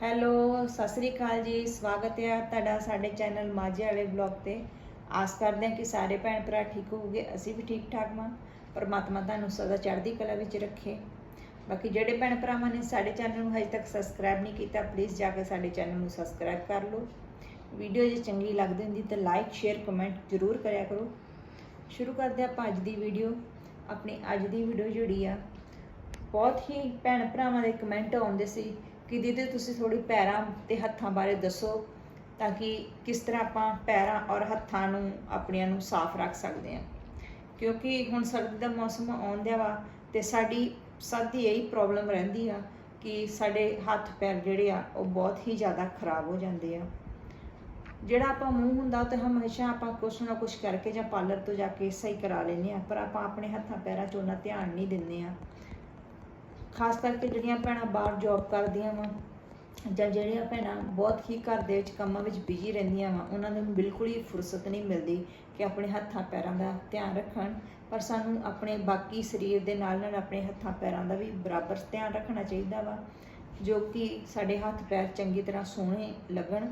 Hello, Sat Sri ਅਕਾਲ ਜੀ, ਸਵਾਗਤ ਹੈ ਤੁਹਾਡਾ ਸਾਡੇ ਚੈਨਲ ਮਾਝੇ ਵਾਲੇ ਬਲੌਗ ਤੇ। ਆਸ ਕਰਦੇ ਹਾਂ ਕਿ ਸਾਰੇ ਭੈਣ ਭਰਾ ਠੀਕ ਹੋਊਗੇ ਅਸੀਂ ਵੀ ਠੀਕ ਠਾਕ ਮਾਂ ਪਰਮਾਤਮਾ ਤੁਹਾਨੂੰ ਸਦਾ ਚੜ੍ਹਦੀ ਕਲਾ ਵਿੱਚ ਰੱਖੇ। ਬਾਕੀ ਜਿਹੜੇ ਭੈਣ ਭਰਾਵਾਂ ਨੇ ਸਾਡੇ ਚੈਨਲ ਨੂੰ ਹਜੇ ਤੱਕ ਸਬਸਕ੍ਰਾਈਬ ਨਹੀਂ ਕੀਤਾ ਪਲੀਜ਼ ਜਾ ਕੇ ਸਾਡੇ ਚੈਨਲ ਨੂੰ ਸਬਸਕ੍ਰਾਈਬ ਕਰ ਲਓ। ਵੀਡੀਓ ਜੇ ਚੰਗੀ ਲੱਗਦੀ ਹੁੰਦੀ ਤਾਂ ਲਾਈਕ ਸ਼ੇਅਰ ਕਮੈਂਟ ਜ਼ਰੂਰ ਕਰਿਆ ਕਰੋ। ਸ਼ੁਰੂ ਕਰਦੇ ਹਾਂ ਆਪਾਂ ਅੱਜ ਦੀ ਵੀਡੀਓ। ਆਪਣੀ ਅੱਜ ਦੀ ਵੀਡੀਓ ਜਿਹੜੀ ਆ, ਬਹੁਤ ਹੀ ਭੈਣ ਭਰਾਵਾਂ ਦੇ ਕਮੈਂਟ ਆਉਂਦੇ ਸੀ। ਕਿ ਦੀਦੀ ਤੁਸੀਂ ਥੋੜੀ ਪੈਰਾਂ ਤੇ ਹੱਥਾਂ ਬਾਰੇ ਦੱਸੋ ਤਾਂ ਕਿ ਕਿਸ ਤਰ੍ਹਾਂ ਆਪਾਂ ਪੈਰਾਂ ਔਰ ਹੱਥਾਂ ਨੂੰ ਆਪਣਿਆਂ ਨੂੰ ਸਾਫ਼ ਰੱਖ ਸਕਦੇ ਹਾਂ। ਕਿਉਂਕਿ ਹੁਣ ਸਰਦੀ ਦਾ ਮੌਸਮ ਆਉਂਦਿਆ ਵਾ ਤੇ ਸਾਡੀ ਸਭ ਦੀ ਇਹੀ ਪ੍ਰੋਬਲਮ ਰਹਿੰਦੀ ਆ ਕਿ ਸਾਡੇ ਹੱਥ ਪੈਰ ਜਿਹੜੇ ਆ, ਉਹ ਬਹੁਤ ਹੀ ਜ਼ਿਆਦਾ ਖਰਾਬ ਹੋ ਜਾਂਦੇ ਆ। ਜਿਹੜਾ ਆਪਾਂ ਮੂੰਹ ਹੁੰਦਾ, ਉਹ ਤੇ ਹਮੇਸ਼ਾ ਆਪਾਂ ਕੁਛ ਨਾ ਕੁਛ ਕਰਕੇ ਜਾਂ ਪਾਰਲਰ ਤੋਂ ਜਾ ਕੇ ਸਹੀ ਕਰਾ ਲੈਂਦੇ ਆ, ਪਰ ਆਪਾਂ ਆਪਣੇ ਹੱਥਾਂ ਪੈਰਾਂ 'ਚ ਉਹਨਾਂ ਧਿਆਨ ਨਹੀਂ ਦਿੰਦੇ ਆ। ਖਾਸ ਕਰਕੇ ਜਿਹੜੀਆਂ ਭੈਣਾਂ ਬਾਹਰ ਜੌਬ ਕਰਦੀਆਂ ਵਾ ਜਾਂ ਜਿਹੜੀਆਂ ਭੈਣਾਂ ਬਹੁਤ ਹੀ ਘਰ ਦੇ ਵਿੱਚ ਕੰਮਾਂ ਵਿੱਚ ਬਿਜ਼ੀ ਰਹਿੰਦੀਆਂ ਵਾ, ਉਹਨਾਂ ਨੂੰ ਬਿਲਕੁਲ ਹੀ ਫੁਰਸਤ ਨਹੀਂ ਮਿਲਦੀ ਕਿ ਆਪਣੇ ਹੱਥਾਂ ਪੈਰਾਂ ਦਾ ਧਿਆਨ ਰੱਖਣ, ਪਰ ਸਾਨੂੰ ਆਪਣੇ ਬਾਕੀ ਸਰੀਰ ਦੇ ਨਾਲ ਨਾਲ ਆਪਣੇ ਹੱਥਾਂ ਪੈਰਾਂ ਦਾ ਵੀ ਬਰਾਬਰ ਧਿਆਨ ਰੱਖਣਾ ਚਾਹੀਦਾ ਵਾ, ਜੋ ਕਿ ਸਾਡੇ ਹੱਥ ਪੈਰ ਚੰਗੀ ਤਰ੍ਹਾਂ ਸੋਹਣੇ ਲੱਗਣ।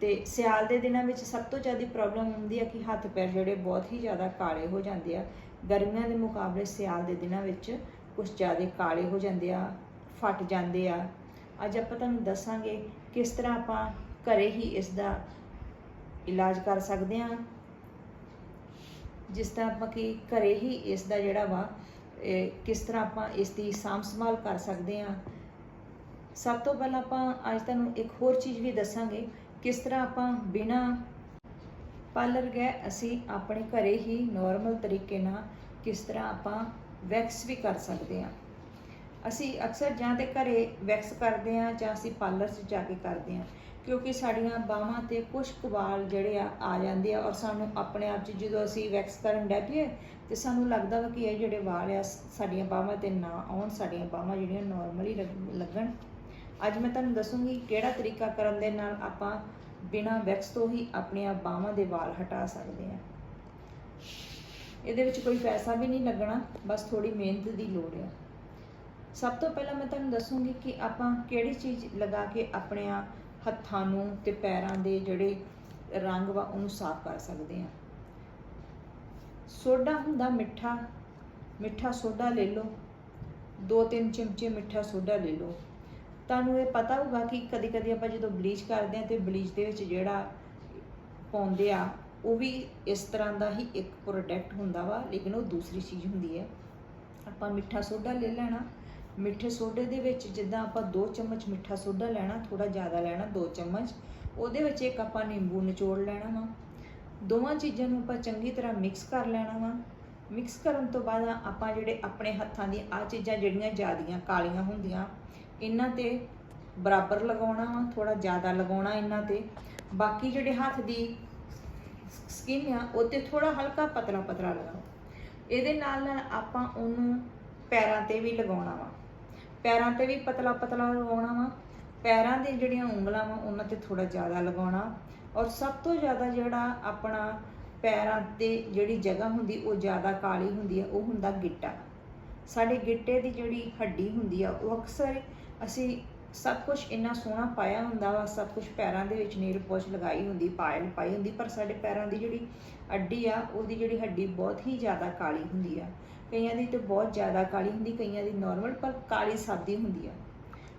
ਤੇ ਸਿਆਲ ਦੇ ਦਿਨਾਂ ਵਿੱਚ ਸਭ ਤੋਂ ਜ਼ਿਆਦਾ ਪ੍ਰੋਬਲਮ ਹੁੰਦੀ ਹੈ ਕਿ ਹੱਥ ਪੈਰ ਜਿਹੜੇ ਬਹੁਤ ਹੀ ਜ਼ਿਆਦਾ ਕਾਲੇ ਹੋ ਜਾਂਦੇ ਆ। ਗਰਮੀਆਂ ਦੇ ਮੁਕਾਬਲੇ ਸਿਆਲ ਦੇ ਦਿਨਾਂ ਵਿੱਚ ਕੁਝ ਜ਼ਿਆਦਾ ਕਾਲੇ ਹੋ ਜਾਂਦੇ ਆ, ਫਟ ਜਾਂਦੇ ਆ। ਅੱਜ ਆਪਾਂ ਤੁਹਾਨੂੰ ਦੱਸਾਂਗੇ ਕਿਸ ਤਰ੍ਹਾਂ ਆਪਾਂ ਘਰੇ ਹੀ ਇਸ ਦਾ ਇਲਾਜ ਕਰ ਸਕਦੇ ਹਾਂ। ਜਿਸ ਤਰ੍ਹਾਂ ਆਪਾਂ ਕਿ ਘਰੇ ਹੀ ਇਸ ਦਾ ਜਿਹੜਾ ਵਾ ਕਿਸ ਤਰ੍ਹਾਂ ਆਪਾਂ ਇਸ ਦੀ ਸਾਂਭ ਸੰਭਾਲ ਕਰ ਸਕਦੇ ਹਾਂ। ਸਭ ਤੋਂ ਪਹਿਲਾਂ ਆਪਾਂ ਅੱਜ ਤੁਹਾਨੂੰ ਇੱਕ ਹੋਰ ਚੀਜ਼ ਵੀ ਦੱਸਾਂਗੇ, ਕਿਸ ਤਰ੍ਹਾਂ ਆਪਾਂ ਬਿਨਾ ਪਾਰਲਰ ਗਏ ਅਸੀਂ ਆਪਣੇ ਘਰੇ ਹੀ ਨਾਰਮਲ ਤਰੀਕੇ ਨਾਲ ਕਿਸ ਤਰ੍ਹਾਂ ਆਪਾਂ ਵੈਕਸ ਵੀ ਕਰ ਸਕਦੇ ਹਾਂ। ਅਸੀਂ ਅਕਸਰ ਜਾਂ ਤੇ ਘਰੇ ਵੈਕਸ ਕਰਦੇ ਹਾਂ ਜਾਂ ਅਸੀਂ ਪਾਰਲਰ 'ਚ ਜਾ ਕੇ ਕਰਦੇ ਹਾਂ, ਕਿਉਂਕਿ ਸਾਡੀਆਂ ਬਾਹਾਂ ਤੇ ਕੁਝ ਵਾਲ ਜਿਹੜੇ ਆ ਆ ਜਾਂਦੇ ਆ ਔਰ ਸਾਨੂੰ ਆਪਣੇ ਆਪ 'ਚ ਜਦੋਂ ਅਸੀਂ ਵੈਕਸ ਕਰਨ ਡੈ ਪਈਏ ਤੇ ਸਾਨੂੰ ਲੱਗਦਾ ਵਾ ਕਿ ਇਹ ਜਿਹੜੇ ਵਾਲ ਆ ਸਾਡੀਆਂ ਬਾਹਾਂ ਤੇ ਨਾ ਆਉਣ, ਸਾਡੀਆਂ ਬਾਹਾਂ ਜਿਹੜੀਆਂ ਨਾਰਮਲੀ ਲੱਗਣ। ਅੱਜ ਮੈਂ ਤੁਹਾਨੂੰ ਦੱਸੂੰਗੀ ਕਿਹੜਾ ਤਰੀਕਾ ਕਰਨ ਦੇ ਨਾਲ ਆਪਾਂ ਬਿਨਾਂ ਵੈਕਸ ਤੋਂ ਹੀ ਆਪਣੀਆਂ ਬਾਹਾਂ ਦੇ ਵਾਲ ਹਟਾ ਸਕਦੇ ਹਾਂ। ਇਹਦੇ ਵਿੱਚ ਕੋਈ ਪੈਸਾ ਵੀ ਨਹੀਂ ਲੱਗਣਾ, ਬਸ ਥੋੜੀ ਮਿਹਨਤ ਦੀ ਲੋੜ ਹੈ ਸਭ ਤੋਂ ਪਹਿਲਾਂ ਮੈਂ ਤੁਹਾਨੂੰ ਦੱਸੂੰਗੀ ਕਿ ਆਪਾਂ ਕਿਹੜੀ ਚੀਜ਼ ਲਗਾ ਕੇ ਆਪਣਿਆਂ ਹੱਥਾਂ ਨੂੰ ਤੇ ਪੈਰਾਂ ਦੇ ਜਿਹੜੇ ਰੰਗ ਵਾ ਉਹਨੂੰ ਸਾਫ਼ ਕਰ ਸਕਦੇ ਹਾਂ। ਸੋਡਾ ਹੁੰਦਾ ਮਿੱਠਾ ਮਿੱਠਾ ਸੋਡਾ ਲੈ ਲਓ। ਦੋ ਤਿੰਨ ਚਮਚੇ ਮਿੱਠਾ ਸੋਡਾ ਲੈ ਲਓ। ਤੁਹਾਨੂੰ ਇਹ ਪਤਾ ਹੋਊਗਾ ਕਿ ਕਦੇ ਕਦੇ ਆਪਾਂ ਜਦੋਂ ਬਲੀਚ ਕਰਦੇ ਆ ਤੇ ਬਲੀਚ ਦੇ ਵਿੱਚ ਜਿਹੜਾ ਪਾਉਂਦੇ ਆ ਉਹ ਵੀ ਇਸ ਤਰ੍ਹਾਂ ਦਾ ਹੀ ਇੱਕ ਪ੍ਰੋਡਕਟ ਹੁੰਦਾ ਵਾ, ਲੇਕਿਨ ਉਹ ਦੂਸਰੀ ਚੀਜ਼ ਹੁੰਦੀ ਹੈ। ਆਪਾਂ ਮਿੱਠਾ ਸੋਡਾ ਲੈ ਲੈਣਾ। ਮਿੱਠੇ ਸੋਡੇ ਦੇ ਵਿੱਚ ਜਿੱਦਾਂ ਆਪਾਂ 2 ਚਮਚ ਮਿੱਠਾ ਸੋਡਾ ਲੈਣਾ ਥੋੜਾ ਜ਼ਿਆਦਾ ਲੈਣਾ 2 ਚਮਚ। ਉਹਦੇ ਵਿੱਚ ਇੱਕ ਆਪਾਂ ਨਿੰਬੂ ਨਿਚੋੜ ਲੈਣਾ ਵਾ। ਦੋਵਾਂ ਚੀਜ਼ਾਂ ਨੂੰ ਆਪਾਂ ਚੰਗੀ ਤਰ੍ਹਾਂ ਮਿਕਸ ਕਰ ਲੈਣਾ ਵਾ। ਮਿਕਸ ਕਰਨ ਤੋਂ ਬਾਅਦ ਆਪਾਂ ਜਿਹੜੇ ਆਪਣੇ ਹੱਥਾਂ ਦੀ ਆ ਚੀਜ਼ਾਂ ਜਿਹੜੀਆਂ ਜ਼ਿਆਦੀਆਂ ਕਾਲੀਆਂ ਹੁੰਦੀਆਂ, ਇਹਨਾਂ ਤੇ ਬਰਾਬਰ ਲਗਾਉਣਾ ਵਾ ਥੋੜਾ ਜ਼ਿਆਦਾ ਲਗਾਉਣਾ ਇਹਨਾਂ ਤੇ। ਬਾਕੀ ਜਿਹੜੇ ਹੱਥ ਦੀ ਸਕਿਨ ਆ ਉਹ ਤੇ ਥੋੜਾ ਹਲਕਾ ਪਤਲਾ ਪਤਲਾ ਲਗਾਓ ਇਹਦੇ ਨਾਲ ਨਾਲ ਆਪਾਂ ਉਹਨੂੰ ਪੈਰਾਂ ਤੇ ਵੀ ਲਗਾਉਣਾ ਵਾ। ਪੈਰਾਂ ਤੇ ਵੀ ਪਤਲਾ ਪਤਲਾ ਲਗਾਉਣਾ ਵਾ। ਪੈਰਾਂ ਦੇ ਜਿਹੜੀਆਂ ਉਂਗਲਾਂ ਵਾ, ਉਹਨਾਂ ਤੇ ਥੋੜਾ ਜ਼ਿਆਦਾ ਲਗਾਉਣਾ। ਔਰ ਸਭ ਤੋਂ ਜ਼ਿਆਦਾ ਜਿਹੜਾ ਆਪਣਾ ਪੈਰਾਂ ਤੇ ਜਿਹੜੀ ਜਗ੍ਹਾ ਹੁੰਦੀ, ਉਹ ਜ਼ਿਆਦਾ ਕਾਲੀ ਹੁੰਦੀ ਹੈ ਉਹ ਹੁੰਦਾ ਗਿੱਟਾ। ਸਾਡੇ ਗਿੱਟੇ ਦੀ ਜਿਹੜੀ ਹੱਡੀ ਹੁੰਦੀ ਆ, ਉਹ ਅਕਸਰ ਅਸੀਂ ਸਭ ਕੁਝ ਇੰਨਾ ਸੋਹਣਾ ਪਾਇਆ ਹੁੰਦਾ ਵਾ, ਸਭ ਕੁਝ ਪੈਰਾਂ ਦੇ ਵਿੱਚ ਨੀਲ ਪੋਸ਼ ਲਗਾਈ ਹੁੰਦੀ, ਪਾਇਲ ਪਾਈ ਹੁੰਦੀ, ਪਰ ਸਾਡੇ ਪੈਰਾਂ ਦੀ ਜਿਹੜੀ ਅੱਡੀ ਆ, ਉਹਦੀ ਜਿਹੜੀ ਹੱਡੀ ਬਹੁਤ ਹੀ ਜ਼ਿਆਦਾ ਕਾਲੀ ਹੁੰਦੀ ਆ। ਕਈਆਂ ਦੀ ਤੇ ਬਹੁਤ ਜ਼ਿਆਦਾ ਕਾਲੀ ਹੁੰਦੀ, ਕਈਆਂ ਦੀ ਨਾਰਮਲ ਪਰ ਕਾਲੀ ਸਾਦੀ ਹੁੰਦੀ ਆ।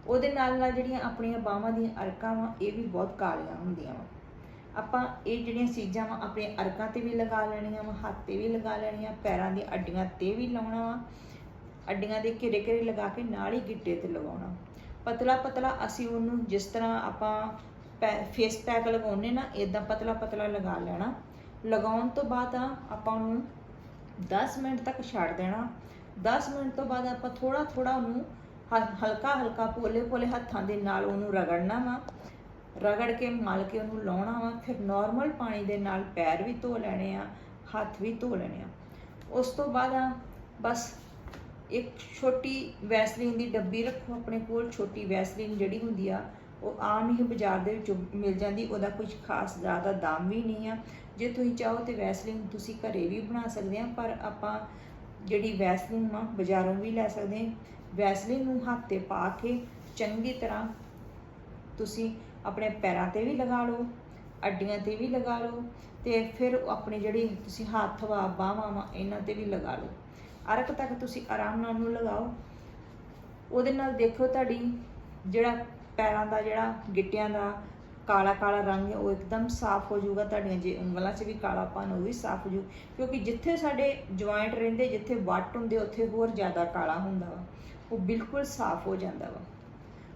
ਉਹਦੇ ਨਾਲ ਨਾਲ ਜਿਹੜੀਆਂ ਆਪਣੀਆਂ ਬਾਹਾਂ ਦੀਆਂ ਅਰਕਾਂ ਵਾ, ਇਹ ਵੀ ਬਹੁਤ ਕਾਲੀਆਂ ਹੁੰਦੀਆਂ ਵਾ। ਆਪਾਂ ਇਹ ਜਿਹੜੀਆਂ ਚੀਜ਼ਾਂ ਵਾ, ਆਪਣੇ ਅਰਕਾਂ ਤੇ ਵੀ ਲਗਾ ਲੈਣੀਆਂ ਵਾ, ਹੱਥ ਤੇ ਵੀ ਲਗਾ ਲੈਣੀਆਂ, ਪੈਰਾਂ ਦੀਆਂ ਅੱਡੀਆਂ ਤੇ ਵੀ ਲਾਉਣਾ ਵਾ। ਅੱਡੀਆਂ ਦੇ ਘੇਰੇ ਘੇਰੇ ਲਗਾ ਕੇ ਨਾਲ ਹੀ ਗਿੱਟੇ ਤੇ ਲਗਾਉਣਾ ਪਤਲਾ ਪਤਲਾ ਅਸੀਂ ਉਹਨੂੰ ਜਿਸ ਤਰ੍ਹਾਂ ਆਪਾਂ ਫੇਸ ਪੈਕ ਲਗਾਉਨੇ ਨਾ ਇਦਾਂ ਪਤਲਾ ਪਤਲਾ ਲਗਾ ਲੈਣਾ। ਲਗਾਉਣ ਤੋਂ ਬਾਅਦ ਆਪਾਂ ਉਹਨੂੰ 10 ਮਿੰਟ ਤੱਕ ਛੱਡ ਦੇਣਾ। 10 ਮਿੰਟ ਤੋਂ ਬਾਅਦ ਆਪਾਂ ਥੋੜਾ ਥੋੜਾ ਉਹਨੂੰ ਹਲਕਾ ਹਲਕਾ ਪੋਲੇ ਪੋਲੇ ਹੱਥਾਂ ਦੇ ਨਾਲ ਉਹਨੂੰ ਰਗੜਨਾ ਵਾ। ਰਗੜ ਕੇ ਮਲ ਕੇ ਉਹਨੂੰ ਲਾਉਣਾ ਵਾ। ਫਿਰ ਨਾਰਮਲ ਪਾਣੀ ਦੇ ਨਾਲ ਪੈਰ ਵੀ ਧੋ ਲੈਣੇ ਆ, ਹੱਥ ਵੀ ਧੋ ਲੈਣੇ ਆ। ਉਸ ਤੋਂ ਬਾਅਦ ਬਸ ਇੱਕ ਛੋਟੀ ਵੈਸਲੀਨ ਦੀ ਡੱਬੀ ਰੱਖੋ, ਆਪਣੇ ਕੋਲ ਛੋਟੀ ਵੈਸਲੀਨ ਜਿਹੜੀ ਹੁੰਦੀ ਆ, ਉਹ ਆਮ ਹੀ ਬਾਜ਼ਾਰ ਦੇ ਵਿੱਚੋਂ ਮਿਲ ਜਾਂਦੀ, ਉਹਦਾ ਕੁਝ ਖਾਸ ਜ਼ਿਆਦਾ ਦਾਮ ਵੀ ਨਹੀਂ ਆ। ਜੇ ਤੁਸੀਂ ਚਾਹੋ ਤੇ ਵੈਸਲੀਨ ਤੁਸੀਂ ਘਰੇ ਵੀ ਬਣਾ ਸਕਦੇ ਆ, ਪਰ ਆਪਾਂ ਜਿਹੜੀ ਵੈਸਲੀਨ ਆ, ਬਾਜ਼ਾਰੋਂ ਵੀ ਲੈ ਸਕਦੇ ਆ। ਵੈਸਲੀਨ ਨੂੰ ਹੱਥ ਤੇ ਪਾ ਕੇ ਚੰਗੀ ਤਰ੍ਹਾਂ ਤੁਸੀਂ ਆਪਣੇ ਪੈਰਾਂ ਤੇ ਵੀ ਲਗਾ ਲਓ, ਅੱਡੀਆਂ ਤੇ ਵੀ ਲਗਾ ਲਓ, ਤੇ ਫਿਰ ਆਪਣੀ ਜਿਹੜੀ ਤੁਸੀਂ ਹੱਥ ਵਾ ਬਾਹਾਂ ਵਾ, ਇਹਨਾਂ ਤੇ ਵੀ ਲਗਾ ਲਓ। ਅਰਕ ਤੱਕ ਤੁਸੀਂ ਆਰਾਮ ਨਾਲ ਉਹਨੂੰ ਲਗਾਓ। ਉਹਦੇ ਨਾਲ ਦੇਖੋ ਤੁਹਾਡੀ ਜਿਹੜਾ ਪੈਰਾਂ ਦਾ, ਜਿਹੜਾ ਗਿੱਟਿਆਂ ਦਾ ਕਾਲਾ ਕਾਲਾ ਰੰਗ ਹੈ, ਉਹ ਇੱਕਦਮ ਸਾਫ਼ ਹੋ ਜਾਊਗਾ। ਤੁਹਾਡੀਆਂ ਜੇ ਉਂਗਲਾਂ 'ਚ ਵੀ ਕਾਲਾਪਨ, ਉਹ ਵੀ ਸਾਫ਼ ਹੋ ਜਾਊ। ਕਿਉਂਕਿ ਜਿੱਥੇ ਸਾਡੇ ਜੁਆਇੰਟ ਰਹਿੰਦੇ, ਜਿੱਥੇ ਵੱਟ ਹੁੰਦੇ, ਉੱਥੇ ਹੋਰ ਜ਼ਿਆਦਾ ਕਾਲਾ ਹੁੰਦਾ ਵਾ। ਉਹ ਬਿਲਕੁਲ ਸਾਫ਼ ਹੋ ਜਾਂਦਾ ਵਾ।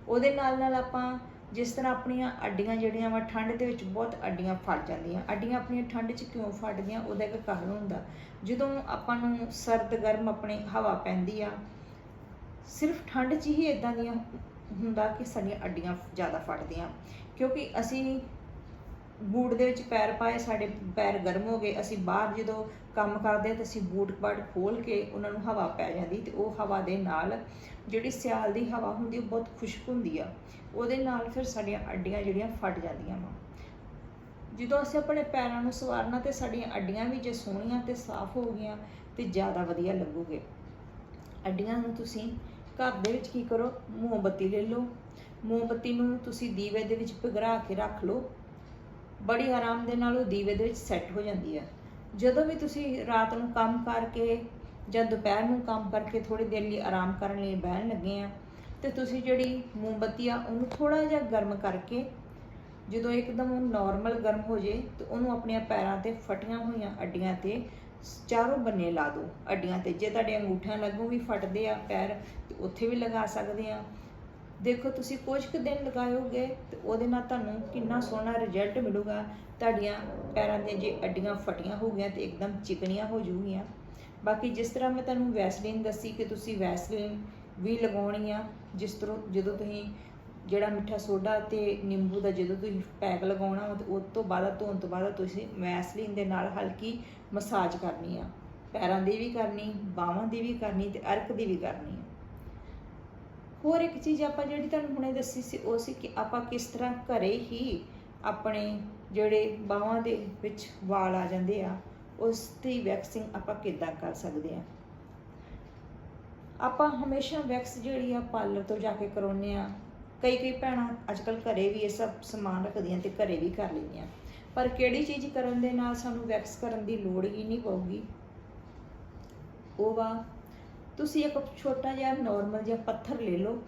ਉਹਦੇ ਨਾਲ ਨਾਲ ਆਪਾਂ ਜਿਸ ਤਰ੍ਹਾਂ ਆਪਣੀਆਂ ਅੱਡੀਆਂ ਜਿਹੜੀਆਂ ਵਾ, ਠੰਡ ਦੇ ਵਿੱਚ ਬਹੁਤ ਅੱਡੀਆਂ ਫੜ ਜਾਂਦੀਆਂ। ਅੱਡੀਆਂ ਆਪਣੀਆਂ ਠੰਡ 'ਚ ਕਿਉਂ ਫਟਦੀਆਂ ਉਹਦਾ ਇੱਕ ਕਾਰਨ ਹੁੰਦਾ। ਜਦੋਂ ਆਪਾਂ ਨੂੰ ਸਰਦ ਗਰਮ ਆਪਣੀ ਹਵਾ ਪੈਂਦੀ ਆ, ਸਿਰਫ ਠੰਡ 'ਚ ਹੀ ਇਦਾਂ ਦੀਆਂ ਹੁੰਦਾ ਕਿ ਸਾਡੀਆਂ ਅੱਡੀਆਂ ਜ਼ਿਆਦਾ ਫਟਦੀਆਂ ਕਿਉਂਕਿ ਅਸੀਂ ਬੂਟ ਦੇ ਵਿੱਚ ਪੈਰ ਪਾਏ, ਸਾਡੇ ਪੈਰ ਗਰਮ ਹੋ ਗਏ। ਅਸੀਂ ਬਾਹਰ ਜਦੋਂ ਕੰਮ ਕਰਦੇ ਹਾਂ ਤਾਂ ਅਸੀਂ ਬੂਟ ਬਾਟ ਖੋਲ ਕੇ ਉਹਨਾਂ ਨੂੰ ਹਵਾ ਪੈ ਜਾਂਦੀ ਤੇ ਉਹ ਹਵਾ ਦੇ ਨਾਲ ਜਿਹੜੀ ਸਿਆਲ ਦੀ ਹਵਾ ਹੁੰਦੀ, ਉਹ ਬਹੁਤ ਖੁਸ਼ਕ ਹੁੰਦੀ ਆ। ਉਹਦੇ ਨਾਲ ਫਿਰ ਸਾਡੀਆਂ ਅੱਡੀਆਂ ਜਿਹੜੀਆਂ ਫਟ ਜਾਂਦੀਆਂ ਵਾ। ਜਦੋਂ ਅਸੀਂ ਆਪਣੇ ਪੈਰਾਂ ਨੂੰ ਸਵਾਰਨਾ ਤੇ ਸਾਡੀਆਂ ਅੱਡੀਆਂ ਵੀ ਜੇ ਸੋਹਣੀਆਂ ਤੇ ਸਾਫ਼ ਹੋ ਗਈਆਂ ਤੇ ਜ਼ਿਆਦਾ ਵਧੀਆ ਲੱਗੂਗੇ। ਅੱਡੀਆਂ ਨੂੰ ਤੁਸੀਂ ਘਰ ਦੇ ਵਿੱਚ ਕੀ ਕਰੋ? ਮੋਮਬੱਤੀ ਲੈ ਲਓ। ਮੋਮਬੱਤੀ ਨੂੰ ਤੁਸੀਂ ਦੀਵੇ ਦੇ ਵਿੱਚ ਪਿਘਰਾ ਕੇ ਰੱਖ ਲਓ। ਬੜੀ ਆਰਾਮ ਦੇ ਨਾਲ ਉਹ ਦੀਵੇ ਦੇ ਵਿੱਚ ਸੈੱਟ ਹੋ ਜਾਂਦੀ ਹੈ ਜਦੋਂ ਵੀ ਤੁਸੀਂ ਰਾਤ ਨੂੰ ਕੰਮ ਕਰਕੇ ਜਾਂ ਦੁਪਹਿਰ ਨੂੰ ਕੰਮ ਕਰਕੇ ਥੋੜੀ ਦੇਰ ਲਈ ਆਰਾਮ ਕਰਨ ਲਈ ਬਹਿਣ ਲੱਗੇ ਆ, ਤੇ ਤੁਸੀਂ ਜਿਹੜੀ ਮੋਮਬੱਤੀ ਆ, ਉਹਨੂੰ ਥੋੜਾ ਜਿਹਾ ਗਰਮ ਕਰਕੇ, ਜਦੋਂ ਇੱਕਦਮ ਉਹ ਨਾਰਮਲ ਗਰਮ ਹੋ ਜੇ, ਤੇ ਉਹਨੂੰ ਆਪਣੀਆਂ ਪੈਰਾਂ ਤੇ ਫਟੀਆਂ ਹੋਈਆਂ ਅੱਡੀਆਂ ਤੇ ਚਾਰੋਂ ਬੰਨੇ ਲਾ ਦਿਓ। ਅੱਡੀਆਂ ਤੇ, ਜੇ ਤੁਹਾਡੇ ਅੰਗੂਠਿਆਂ ਲੱਗੂ ਵੀ ਫਟਦੇ ਆ ਪੈਰ, ਤੇ ਉੱਥੇ ਵੀ ਲਗਾ ਸਕਦੇ ਆ। ਦੇਖੋ, ਤੁਸੀਂ ਕੁਝ ਕੁ ਦਿਨ ਲਗਾਓਗੇ ਤੇ ਉਹਦੇ ਨਾਲ ਤੁਹਾਨੂੰ ਕਿੰਨਾ ਸੋਹਣਾ ਰਿਜ਼ਲਟ ਮਿਲੂਗਾ। ਤੁਹਾਡੀਆਂ ਪੈਰਾਂ ਦੀਆਂ ਜੇ ਅੱਡੀਆਂ ਫਟੀਆਂ ਹੋ ਗਈਆਂ ਤੇ ਇੱਕਦਮ ਚਿਕਨੀਆਂ ਹੋ ਜੂਗੀਆਂ ਬਾਕੀ ਜਿਸ ਤਰ੍ਹਾਂ ਮੈਂ ਤੁਹਾਨੂੰ ਵੈਸਲੀਨ ਦੱਸੀ ਕਿ ਤੁਸੀਂ ਵੈਸਲੀਨ ਵੀ ਲਗਾਉਣੀ ਆ ਜਿਸ ਤਰ੍ਹਾਂ ਜਦੋਂ ਤੁਸੀਂ ਜਿਹੜਾ ਮਿੱਠਾ ਸੋਡਾ ਤੇ ਨਿੰਬੂ ਦਾ ਜਦੋਂ ਤੁਸੀਂ ਪੈਕ ਲਗਾਉਣਾ ਵਾ ਤੇ ਤੋਂ ਬਾਅਦ ਧੋਣ ਤੋਂ ਬਾਅਦ ਤੁਸੀਂ ਵੈਸਲੀਨ ਦੇ ਨਾਲ ਹਲਕੀ ਮਸਾਜ ਕਰਨੀ ਆ। ਪੈਰਾਂ ਦੀ ਵੀ ਕਰਨੀ, ਬਾਹਾਂ ਦੀ ਵੀ ਕਰਨੀ ਤੇ ਅਰਕ ਦੀ ਵੀ ਕਰਨੀ ਆ। ਹੋਰ ਇੱਕ ਚੀਜ਼ ਆਪਾਂ ਜਿਹੜੀ ਤੁਹਾਨੂੰ ਹੁਣੇ ਦੱਸੀ ਸੀ, ਉਹ ਸੀ ਕਿ ਆਪਾਂ ਕਿਸ ਤਰ੍ਹਾਂ ਘਰੇ ਹੀ ਆਪਣੇ ਜਿਹੜੇ ਬਾਹਾਂ ਦੇ ਵਿੱਚ ਵਾਲ ਆ ਜਾਂਦੇ ਆ, ਉਸ ਦੀ ਵੈਕਸਿੰਗ ਆਪਾਂ ਕਿੱਦਾਂ ਕਰ ਸਕਦੇ ਆ। ਆਪਾਂ ਹਮੇਸ਼ਾ ਵੈਕਸ ਜਿਹੜੀ ਆ ਪਾਰਲਰ ਤੋਂ ਜਾ ਕੇ ਕਰਾਉਂਦੇ ਆ। ਕਈ ਕਈ ਭੈਣਾਂ ਅੱਜਕੱਲ ਘਰੇ ਵੀ ਇਹ ਸਭ ਸਮਾਨ ਰੱਖਦੀਆਂ ਤੇ ਘਰੇ ਵੀ ਕਰ ਲੈਂਦੀਆਂ। ਪਰ ਕਿਹੜੀ ਚੀਜ਼ ਕਰਨ ਦੇ ਨਾਲ ਸਾਨੂੰ ਵੈਕਸ ਕਰਨ ਦੀ ਲੋੜ ਹੀ ਨਹੀਂ ਪਊਗੀ? ਉਹ ਵਾ ਤੁਸੀਂ ਇੱਕ ਛੋਟਾ ਜਿਹਾ ਨਾਰਮਲ ਜਿਹਾ ਪੱਥਰ ਲੈ ਲਓ।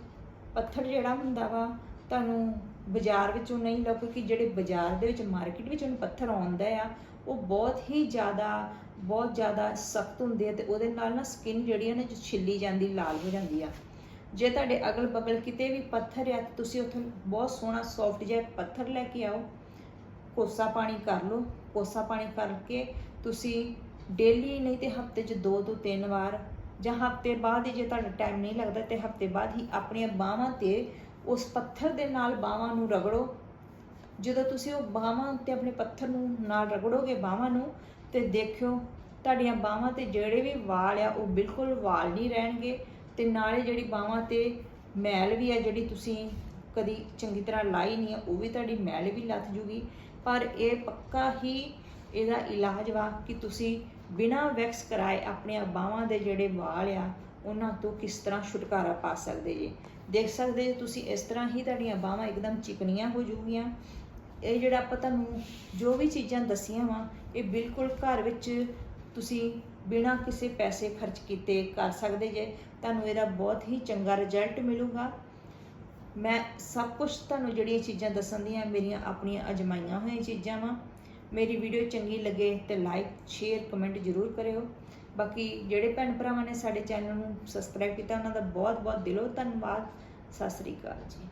ਪੱਥਰ ਜਿਹੜਾ ਹੁੰਦਾ ਵਾ, ਤੁਹਾਨੂੰ ਬਾਜ਼ਾਰ ਵਿੱਚੋਂ ਨਹੀਂ ਲਓ ਕਿਉਂਕਿ ਜਿਹੜੇ ਬਾਜ਼ਾਰ ਦੇ ਵਿੱਚ, ਮਾਰਕੀਟ ਵਿੱਚ ਉਹਨੂੰ ਪੱਥਰ ਆਉਂਦਾ ਆ, ਉਹ ਬਹੁਤ ਹੀ ਜ਼ਿਆਦਾ, ਬਹੁਤ ਜ਼ਿਆਦਾ ਸਖਤ ਹੁੰਦੇ ਆ ਤੇ ਉਹਦੇ ਨਾਲ ਨਾ ਸਕਿਨ ਜਿਹੜੀ ਆ ਨਾ ਛਿੱਲੀ ਜਾਂਦੀ, ਲਾਲ ਹੋ ਜਾਂਦੀ ਆ। ਜੇ ਤੁਹਾਡੇ ਅਗਲ ਬਗਲ ਕਿਤੇ ਵੀ ਪੱਥਰ ਆ ਤੇ ਤੁਸੀਂ ਉੱਥੋਂ ਬਹੁਤ ਸੋਹਣਾ ਸੌਫਟ ਜਿਹਾ ਪੱਥਰ ਲੈ ਕੇ ਆਓ। ਕੋਸਾ ਪਾਣੀ ਕਰ ਲਓ। ਕੋਸਾ ਪਾਣੀ ਕਰਕੇ ਤੁਸੀਂ ਡੇਲੀ ਨਹੀਂ ਤੇ ਹਫ਼ਤੇ 'ਚ ਦੋ ਤੋਂ ਤਿੰਨ ਵਾਰ ਜਾਂ ਹਫ਼ਤੇ ਬਾਅਦ ਹੀ ਜੇ ਤੁਹਾਡਾ ਟਾਈਮ ਨਹੀਂ ਲੱਗਦਾ ਤੇ ਹਫ਼ਤੇ ਬਾਅਦ ਹੀ ਆਪਣੀਆਂ ਬਾਹਾਂ ਤੇ ਉਸ ਪੱਥਰ ਦੇ ਨਾਲ ਬਾਹਾਂ ਨੂੰ ਰਗੜੋ। ਜਦੋਂ ਤੁਸੀਂ ਉਹ ਬਾਹਾਂ 'ਤੇ ਆਪਣੇ ਪੱਥਰ ਨੂੰ ਨਾਲ ਰਗੜੋਗੇ ਬਾਹਾਂ ਨੂੰ ਤੇ ਦੇਖਿਓ ਤੁਹਾਡੀਆਂ ਬਾਹਾਂ ਤੇ ਜਿਹੜੇ ਵੀ ਵਾਲ ਆ ਉਹ ਬਿਲਕੁਲ ਵਾਲ ਨਹੀਂ ਰਹਿਣਗੇ ਤੇ ਨਾਲੇ ਜਿਹੜੀ ਬਾਹਾਂ ਤੇ ਮੈਲ ਵੀ ਆ ਜਿਹੜੀ ਤੁਸੀਂ ਕਦੀ ਚੰਗੀ ਤਰ੍ਹਾਂ ਲਾਈ ਨਹੀਂ ਆ, ਉਹ ਵੀ ਤੁਹਾਡੀ ਮੈਲ ਵੀ ਲੱਥ ਜੂਗੀ। ਪਰ ਇਹ ਪੱਕਾ ਹੀ ਇਹਦਾ ਇਲਾਜ ਵਾ ਕਿ ਤੁਸੀਂ ਬਿਨਾਂ ਵੈਕਸ ਕਰਾਏ ਆਪਣੀਆਂ ਬਾਹਾਂ ਦੇ ਜਿਹੜੇ ਵਾਲ ਆ, ਉਹਨਾਂ ਤੋਂ ਕਿਸ ਤਰ੍ਹਾਂ ਛੁਟਕਾਰਾ ਪਾ ਸਕਦੇ ਜੀ? ਦੇਖ ਸਕਦੇ ਜੀ ਤੁਸੀਂ ਇਸ ਤਰ੍ਹਾਂ ਹੀ ਤੁਹਾਡੀਆਂ ਬਾਹਾਂ ਇੱਕਦਮ ਚਿਕਨੀਆਂ ਹੋ ਜੂਗੀਆਂ ਇਹ ਜਿਹੜਾ ਆਪਾਂ ਤੁਹਾਨੂੰ ਜੋ ਵੀ ਚੀਜ਼ਾਂ ਦਸੀਆਂ ਵਾ, ਇਹ ਬਿਲਕੁਲ ਘਰ ਵਿੱਚ ਤੁਸੀਂ ਬਿਨਾਂ ਕਿਸੇ ਪੈਸੇ ਖਰਚ ਕੀਤੇ ਕਰ ਸਕਦੇ ਜੇ। ਤੁਹਾਨੂੰ ਇਹਦਾ ਬਹੁਤ ਹੀ ਚੰਗਾ ਰਿਜ਼ਲਟ ਮਿਲੂਗਾ। ਮੈਂ ਸਭ ਕੁਝ ਤੁਹਾਨੂੰ ਜਿਹੜੀਆਂ ਚੀਜ਼ਾਂ ਦੱਸਣ ਦੀਆਂ, ਮੇਰੀਆਂ ਆਪਣੀਆਂ ਅਜਮਾਈਆਂ ਹੋਈਆਂ ਚੀਜ਼ਾਂ ਵਾ। ਮੇਰੀ ਵੀਡੀਓ ਚੰਗੀ ਲੱਗੇ ਤੇ ਲਾਈਕ ਸ਼ੇਅਰ ਕਮੈਂਟ ਜ਼ਰੂਰ ਕਰਿਓ। ਬਾਕੀ ਜਿਹੜੇ ਭੈਣ ਭਰਾਵਾਂ ਨੇ ਸਾਡੇ ਚੈਨਲ ਨੂੰ ਸਬਸਕ੍ਰਾਈਬ ਕੀਤਾ, ਉਹਨਾਂ ਦਾ ਬਹੁਤ ਬਹੁਤ ਦਿਲੋਂ ਧੰਨਵਾਦ। ਸਤਿ ਸ੍ਰੀ ਅਕਾਲ ਜੀ।